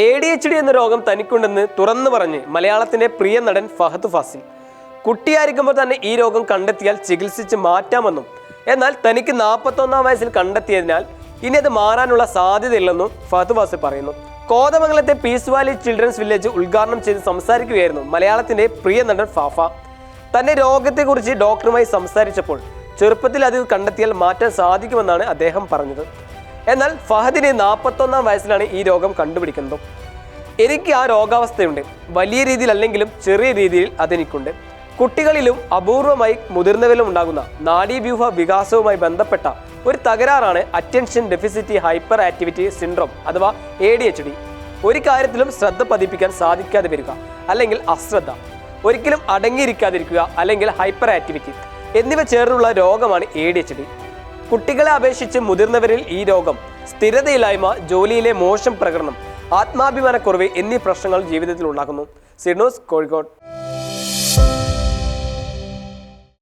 A D H D എന്ന രോഗം തനിക്കുണ്ടെന്ന് തുറന്നു പറഞ്ഞ് മലയാളത്തിന്റെ പ്രിയ നടൻ ഫഹദ് ഫാസിൽ. കുട്ടിയായിരിക്കുമ്പോൾ തന്നെ ഈ രോഗം കണ്ടെത്തിയാൽ ചികിത്സിച്ച് മാറ്റാമെന്നും എന്നാൽ തനിക്ക് നാൽപ്പത്തൊന്നാം വയസ്സിൽ കണ്ടെത്തിയതിനാൽ ഇനി അത് മാറാനുള്ള സാധ്യതയില്ലെന്നും ഫഹദ് ഫാസിൽ പറയുന്നു. കോതമംഗലത്തെ പീസ് വാലി ചിൽഡ്രൻസ് വില്ലേജ് ഉദ്ഘാടനം ചെയ്ത് സംസാരിക്കുകയായിരുന്നു മലയാളത്തിന്റെ പ്രിയ നടൻ ഫാഫ. തന്റെ രോഗത്തെക്കുറിച്ച് ഡോക്ടറുമായി സംസാരിച്ചപ്പോൾ ചെറുപ്പത്തിൽ അത് കണ്ടെത്തിയാൽ മാറ്റാൻ സാധിക്കുമെന്നാണ് അദ്ദേഹം പറഞ്ഞത്. എന്നാൽ ഫഹദിന് നാൽപ്പത്തൊന്നാം വയസ്സിലാണ് ഈ രോഗം കണ്ടുപിടിക്കുന്നത്. എനിക്ക് ആ രോഗാവസ്ഥയുണ്ട്. വലിയ രീതിയിൽ അല്ലെങ്കിലും ചെറിയ രീതിയിൽ അതെനിക്കുണ്ട്. കുട്ടികളിലും അപൂർവമായി മുതിർന്നവരിലും ഉണ്ടാകുന്ന നാഡീവ്യൂഹ വികാസവുമായി ബന്ധപ്പെട്ട ഒരു തകരാറാണ് attention deficit hyper activity syndrome അഥവാ എ ഡി എച്ച് ഡി ഒരു കാര്യത്തിലും ശ്രദ്ധ പതിപ്പിക്കാൻ സാധിക്കാതെ വരിക അല്ലെങ്കിൽ അശ്രദ്ധ. ഒരിക്കലും അടങ്ങിയിരിക്കാതിരിക്കുക അല്ലെങ്കിൽ ഹൈപ്പർ ആക്ടിവിറ്റി. എന്നിവ ചേർന്നുള്ള രോഗമാണ് എ ഡി എച്ച് ഡി കുട്ടികളെ അപേക്ഷിച്ച് മുതിർന്നവരിൽ ഈ രോഗം സ്ഥിരതയില്ലായ്മ ജോലിയിലെ മോശം പ്രകടനം ആത്മാഭിമാനക്കുറവ് എന്നീ പ്രശ്നങ്ങൾ ജീവിതത്തിൽ ഉണ്ടാക്കുന്നു. സിഡ്നോസ് കോഴിക്കോട്.